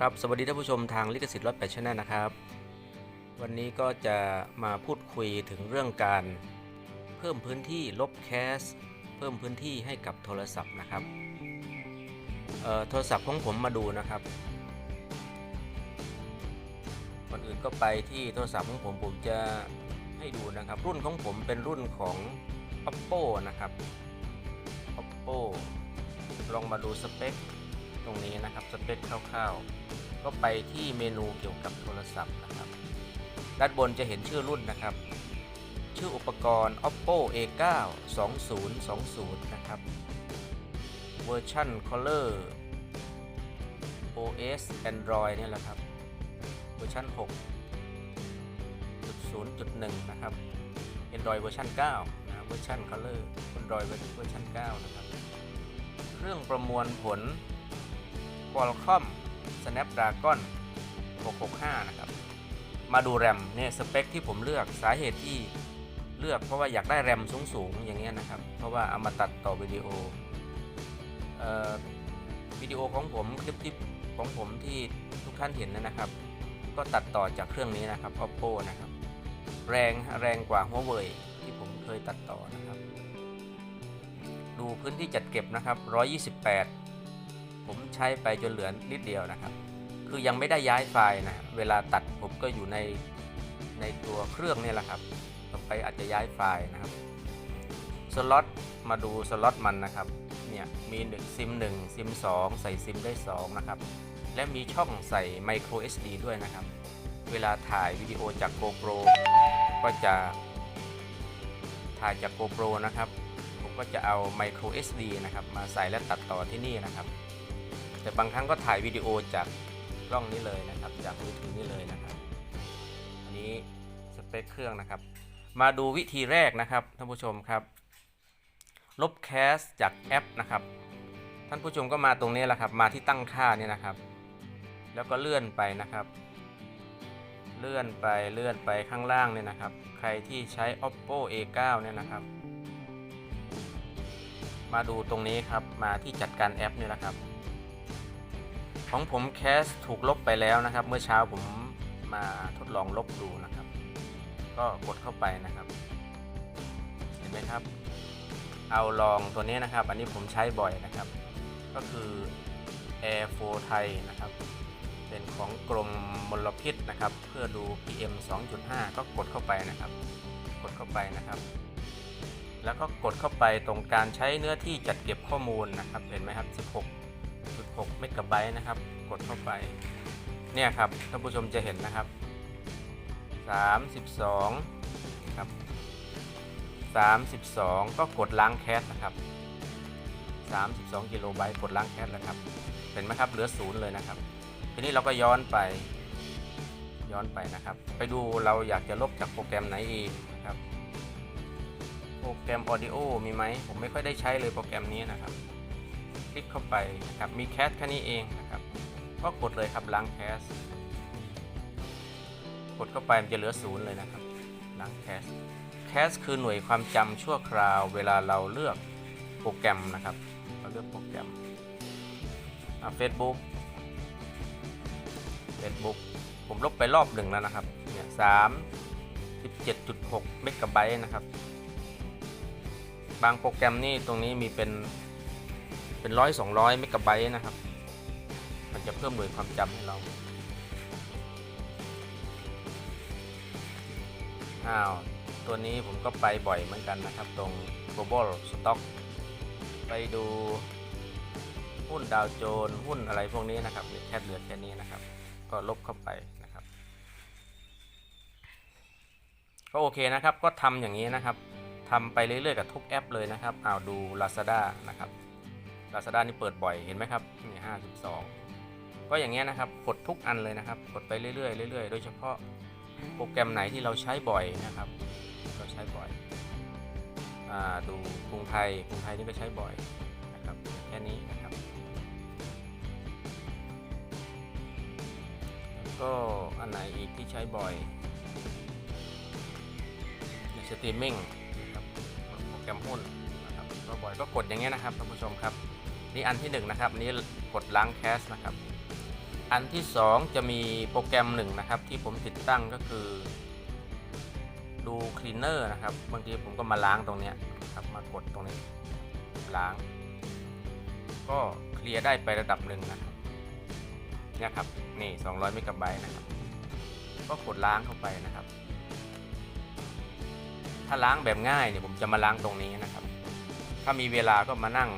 ครับสวัสดีท่านผู้ชมทางลิขสิทธิ์รถแปดชแนลนะครับ วันนี้ก็จะมาพูดคุยถึงเรื่องการเพิ่มพื้นที่ลบแคส เพิ่มพื้นที่ให้กับโทรศัพท์นะครับโทรศัพท์ของผมมาดูนะครับก่อนอื่นก็ไปที่โทรศัพท์ของผมผมจะให้ดูนะครับ รุ่นของผมเป็นรุ่นของ oppo นะครับ oppo ลองมาดูสเปค ตรงนี้นะครับสเปคคร่าวๆ ก็ไปที่เมนูเกี่ยวกับโทรศัพท์นะครับ ด้านบนจะเห็นชื่อรุ่นนะครับ ชื่ออุปกรณ์ oppo a9 2020 นะครับ เวอร์ชัน color os android นี่แหละครับ เวอร์ชัน6.0.1 นะครับ android เวอร์ชัน9นะเวอร์ชัน color android เวอร์ชัน9นะครับ เครื่องประมวลผล Qualcomm Snapdragon 665 นะครับ มาดูแรมเนี่ยสเปคที่ผมเลือกสาเหตุที่เลือกเพราะว่าอยากได้แรมสูงๆ อย่างเงี้ยนะครับ เพราะว่าเอามาตัดต่อวิดีโอเอ่อวิดีโอของผมคลิปที่ของผมที่ทุกท่านเห็นนะครับ ก็ตัดต่อจากเครื่องนี้นะครับ oppo นะครับ แรงแรงกว่า huawei ที่ผมเคยตัดต่อนะครับ ดูพื้นที่จัดเก็บนะครับ 128 ผมใช้ไปจนเหลือนิดเดียวนะครับ คือยังไม่ได้ย้ายไฟล์นะเวลาตัดผมก็อยู่ในในตัวเครื่องนี่แหละครับต่อไปอาจจะย้ายไฟล์นะครับสล็อตมาดูสล็อตมันนะครับเนี่ยมี1ซิม1ซิม2 ใส่ซิมได้ 2 นะครับ และมีช่องใส่ micro SD ด้วยนะครับ เวลาถ่ายวิดีโอจาก GoPro ก็จะถ่ายจาก GoPro นะครับ ผมก็จะเอา micro SD นะครับ มาใส่และตัดต่อที่นี่นะครับ แต่บางครั้งก็ถ่ายวิดีโอจากกล้องนี้เลยนะครับ จากมือถือนี่เลยนะครับ อันนี้สเปคเครื่องนะครับ มาดูวิธีแรกนะครับท่านผู้ชมครับ ลบแคสจากแอปนะครับ ท่านผู้ชมก็มาตรงนี้แหละครับ มาที่ตั้งค่านี่นะครับ แล้วก็เลื่อนไปนะครับ เลื่อนไปเลื่อนไปข้างล่างเนี่ยนะครับ ใครที่ใช้ oppo a9 เนี่ยนะครับ มาดูตรงนี้ครับ มาที่จัดการแอปเนี่ยนะครับ ของผมแคสถูกลบไปแล้วนะครับ เมื่อเช้าผมมาทดลองลบดูนะครับ ก็กดเข้าไปนะครับ เห็นไหมครับ เอาลองตัวนี้นะครับ อันนี้ผมใช้บ่อยนะครับ ก็คือ Air 4 Thai นะครับ เป็นของกรมมลพิษนะครับ เพื่อดู PM 2.5 ก็กดเข้าไปนะครับ กดเข้าไปนะครับ แล้วก็กดเข้าไปตรงการใช้เนื้อที่จัดเก็บข้อมูลนะครับ เห็นไหมครับ 6เมกะไบต์นะครับ กดเข้าไป เนี่ยครับท่านผู้ชมจะเห็นนะครับ 32ครับ32 ก็กดล้างแคสนะครับ 32กิโลไบต์กดล้างแคสแล้วครับ เห็นไหมครับเหลือศูนย์เลยนะครับ ทีนี้เราก็ย้อนไป ย้อนไปนะครับ ไปดูเราอยากจะลบจากโปรแกรมไหนอีกนะครับ โปรแกรม Audio มีไหม ผมไม่ค่อยได้ใช้เลยโปรแกรมนี้นะครับ ลิกเข้าไปนะครับมีแคสแค่นี้เองนะครับก็กดเลยครับล้างแคสกดเข้าไปมันจะเหลือศูนย์เลยนะครับล้างแคสแคสคือหน่วยความจำชั่วคราว เวลาเราเลือกโปรแกรมนะครับเราเลือกโปรแกรมเฟซบุ๊กเฟซบุ๊กผมลบไปรอบหนึ่งแล้วนะครับเนี่ยสามสิบเจ็ดจุดหกเมกะไบต์นะครับ บางโปรแกรมนี่ตรงนี้มีเป็น เป็นร้อยสองร้อยเมกะไบต์นะครับ มันจะเพิ่มหน่วยความจำให้เรา อ้าว ตัวนี้ผมก็ไปบ่อยเหมือนกันนะครับ ตรง global stock ไปดูหุ้นดาวโจน หุ้นอะไรพวกนี้นะครับแค่เหลือแค่นี้นะครับ ก็ลบเข้าไปนะครับ ก็โอเคนะครับ ก็ทำอย่างนี้นะครับทำไปเรื่อยๆกับทุกแอปเลยนะครับเอาดู Lazada นะครับ Lazada นี่เปิดบ่อยเห็นไหมครับนี่52ก็อย่างเงี้ยนะครับกดทุกอันเลยนะครับกดไปเรื่อยๆเรื่อยๆ โดยเฉพาะโปรแกรมไหนที่เราใช้บ่อยนะครับเราใช้บ่อยอาดูกรุงไทยกรุงไทยนี่ก็ใช้บ่อยนะครับแค่นี้นะครับก็อันไหนอีกที่ใช้บ่อยสตรีมมิ่งนะครับโปรแกรมหุ้นนะครับก็บ่อยก็กดอย่างเงี้ยนะครับท่านผู้ชมครับ นี่อันที่หนึ่งนะครับนี้กดล้างแคสนะครับ อันที่สองจะมีโปรแกรมหนึ่งนะครับ ที่ผมติดตั้งก็คือดูคลีนเนอร์นะครับบางทีผมก็มาล้างตรงนี้ครับมากดตรงนี้ล้าง ก็เคลียร์ได้ไประดับหนึ่งนะครับเนี่ยครับนี่ 200เมกะไบต์นะครับ ก็กดล้างเข้าไปนะครับ ถ้าล้างแบบง่ายเนี่ยผมจะมาล้างตรงนี้นะครับ ถ้ามีเวลาก็มานั่ง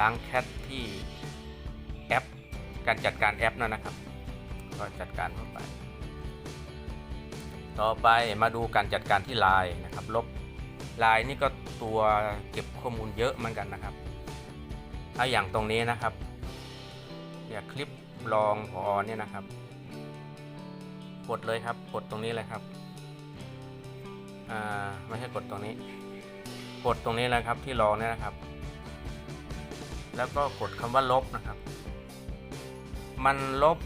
ล้างแคทที่แอป การจัดการแอปนั่นนะครับ ก็จัดการเข้าไป ต่อไปมาดูการจัดการที่ไลน์นะครับ ลบไลน์นี่ก็ตัวเก็บข้อมูลเยอะเหมือนกันนะครับ ถ้าอย่างตรงนี้นะครับ เนี่ยคลิปลองพอเนี่ยนะครับ กดเลยครับกดตรงนี้เลยครับอ่าไม่ใช่กดตรงนี้ กดตรงนี้เลยครับที่ลองเนี่ยนะครับ แล้วก็กดคำว่าลบนะครับ มันลบ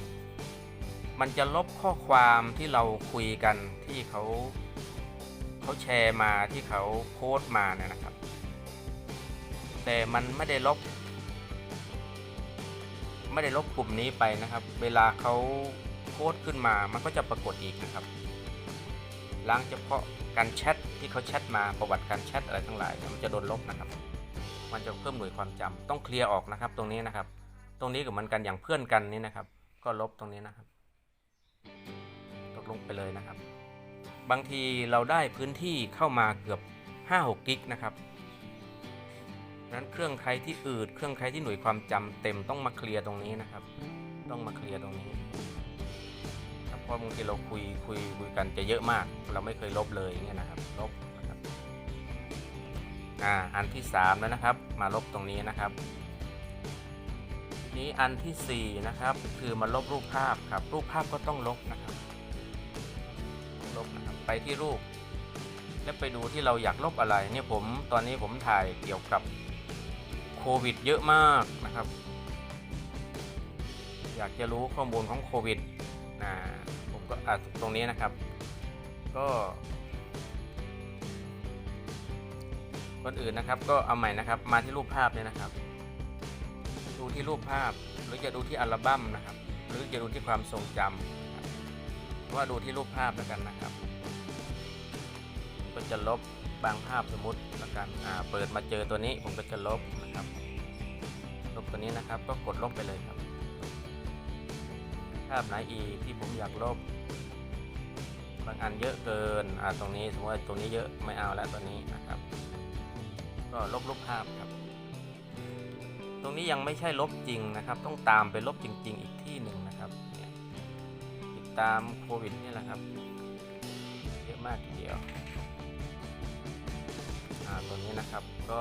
มันจะลบข้อความที่เราคุยกันที่เขาเขาแชร์มาที่เขาโพสต์มาเนี่ยนะครับ แต่มันไม่ได้ลบ ไม่ได้ลบกลุ่มนี้ไปนะครับ เวลาเขาโพสต์ขึ้นมา มันก็จะปรากฏอีกนะครับล้างเฉพาะการแชทที่เขาแชทมาประวัติการแชทอะไรทั้งหลาย มันจะโดนลบนะครับ มันจะเพิ่มหน่วยความจำต้องเคลียร์ออกนะครับ ตรงนี้นะครับ ตรงนี้ก็เหมือนกันอย่างเพื่อนกันนี่นะครับ ก็ลบตรงนี้นะครับตกลงไปเลยนะครับ บางทีเราได้พื้นที่เข้ามาเกือบ 5-6 กิกนะครับนั้นเครื่องใครที่อืดเครื่องใครที่หน่วยความจำเต็มต้องมาเคลียร์ตรงนี้นะครับ ต้องมาเคลียร์ตรงนี้เพราะบางทีเราคุยคุยคุยกันจะเยอะมาก เราไม่เคยลบเลยอย่างเงี้ยนะครับ ลบ อ่าอันที่3แล้วนะครับ มาลบตรงนี้นะครับ นี้อันที่4นะครับ คือมาลบรูปภาพครับ รูปภาพก็ต้องลบนะครับ ลบนะครับไปที่รูป แล้วไปดูที่เราอยากลบอะไรเนี่ยผมตอนนี้ผมถ่ายเกี่ยวกับโควิด เยอะมากนะครับ อยากจะรู้ข้อมูลของโควิดนะผมก็อะตรงนี้นะครับ ก็ คนอื่นนะครับ ก็เอาใหม่นะครับ มาที่รูปภาพเนี่ยนะครับ ดูที่รูปภาพ หรือจะดูที่อัลบั้มนะครับ หรือจะดูที่ความทรงจำว่าดูที่รูปภาพแล้วกันนะครับ ก็จะลบบางภาพสมมติแล้วกันอ่าเปิดมาเจอตัวนี้ผมก็จะลบนะครับ ลบตัวนี้นะครับ ก็กดลบไปเลยครับ ภาพไหนอีกที่ผมอยากลบบางอันเยอะเกินอ่าตรงนี้สมมติว่าตรงนี้เยอะไม่เอาแล้วตัวนี้นะครับ ก็ลบรูปภาพครับ ตรงนี้ยังไม่ใช่ลบจริงนะครับ ต้องตามไปลบจริง ๆ อีกที่หนึ่งนะครับเนี่ยติดตามโควิดนี่แหละครับเยอะมากทีเดียวตัวนี้นะครับก็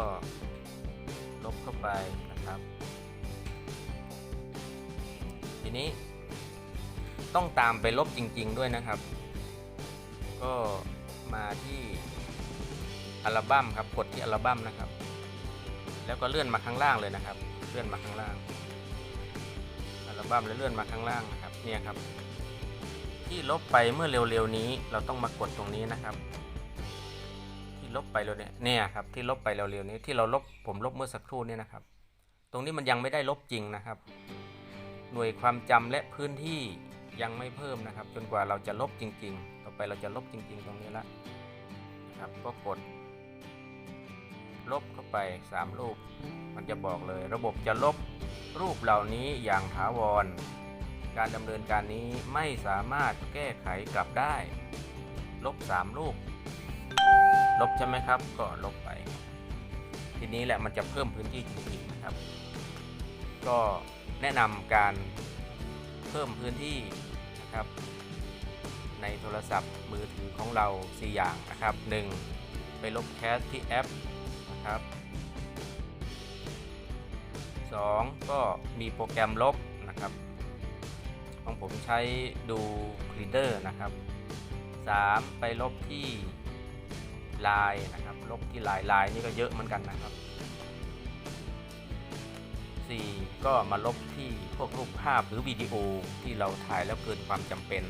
ลบเข้าไปนะครับ ทีนี้ต้องตามไปลบจริง ๆ ด้วยนะครับ ก็มาที่ อัลบั้มครับกดที่อัลบั้มนะครับ แล้วก็เลื่อนมาข้างล่างเลยนะครับ เลื่อนมาข้างล่าง อัลบั้มแล้วเลื่อนมาข้างล่างนะครับเนี่ยครับ ที่ลบไปเมื่อเร็วๆนี้เราต้องมากดตรงนี้นะครับ ที่ลบไปแล้วเนี่ยเนี่ยครับที่ลบไปเร็วๆนี้ที่เราลบผมลบเมื่อสักครู่เนี่ยนะครับ ตรงนี้มันยังไม่ได้ลบจริงนะครับ หน่วยความจำและพื้นที่ยังไม่เพิ่มนะครับ จนกว่าเราจะลบจริง ๆ ต่อไปเราจะลบจริง ๆ ตรงนี้ละครับก็กด ลบเข้าไป 3 รูป มันจะบอกเลย ระบบจะลบรูปเหล่านี้อย่างถาวร การดำเนินการนี้ไม่สามารถแก้ไขกลับได้ ลบ 3 รูป ลบใช่ไหมครับ ก็ลบไป ทีนี้แหละมันจะเพิ่มพื้นที่จริงๆนะครับ ก็แนะนำการเพิ่มพื้นที่นะครับ ในโทรศัพท์มือถือของเรา 4 อย่างนะครับ 1. ไปลบแคสที่แอป นะครับ 2. ก็มีโปรแกรมลบนะครับ ของผมใช้ดู Reader นะครับ 3. ไปลบที่ Line นะครับ ลบที่ Line Line นี่ก็เยอะเหมือนกันนะครับ 4. ก็มาลบที่พวกรูปภาพหรือวิดีโอที่เราถ่ายแล้วเกินความจำเป็น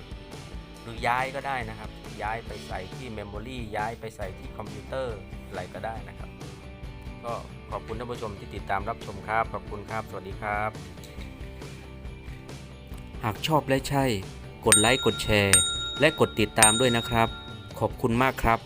หรือย้ายก็ได้นะครับ ย้ายไปใส่ที่เมมโมรีย้ายไปใส่ที่คอมพิวเตอร์อะไรก็ได้นะครับ ก็ขอบคุณท่านผู้ชมที่ติดตามรับชมครับ ขอบคุณครับ สวัสดีครับ หากชอบและใช่ กดไลค์ กดแชร์ และกดติดตามด้วยนะครับ ขอบคุณมากครับ